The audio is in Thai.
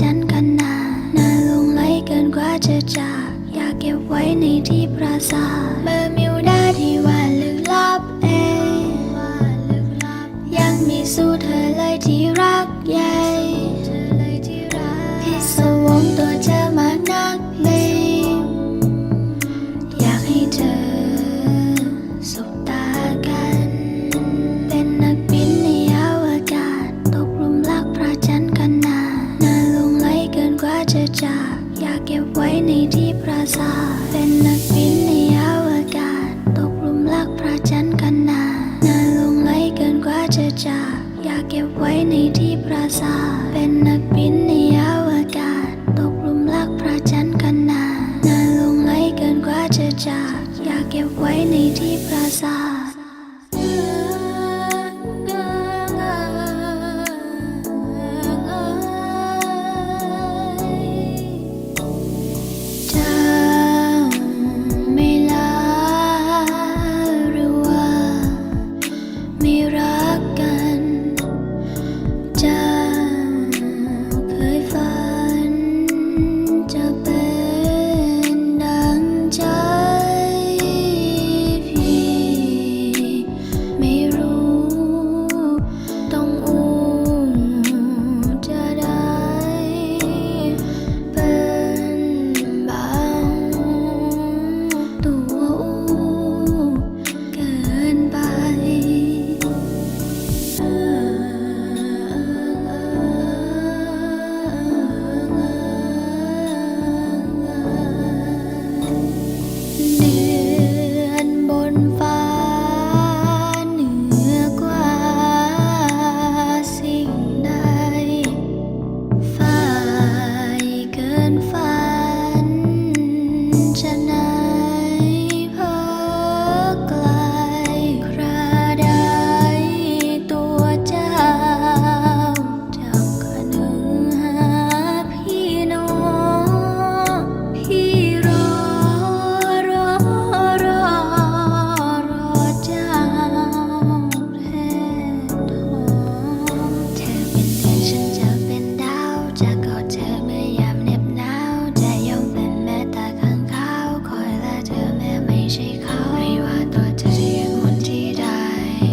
ฉันกันนาน่าลงไหลเกินกว่าจะจากอยากเก็บไว้ในที่ปราสาทเมื่อมิวดาที่ว่าลึกลับเองยังมีสู้เธอเลยที่รักยา จะจากอยากเก็บไว้ในที่ปราสาทเป็นนักบินในอวกาศ ตกหลุมรักพระจันทร์กันนาน่าหลงไหลเกินกว่าจะจากอยากเก็บไว้ในที่ปราสาทเป็นนักบินในอวกาศ ตกหลุมรักพระจันทร์กันนาน่าหลงไหลเกินกว่าจะจากอยากเก็บไว้ในที่ปราสาท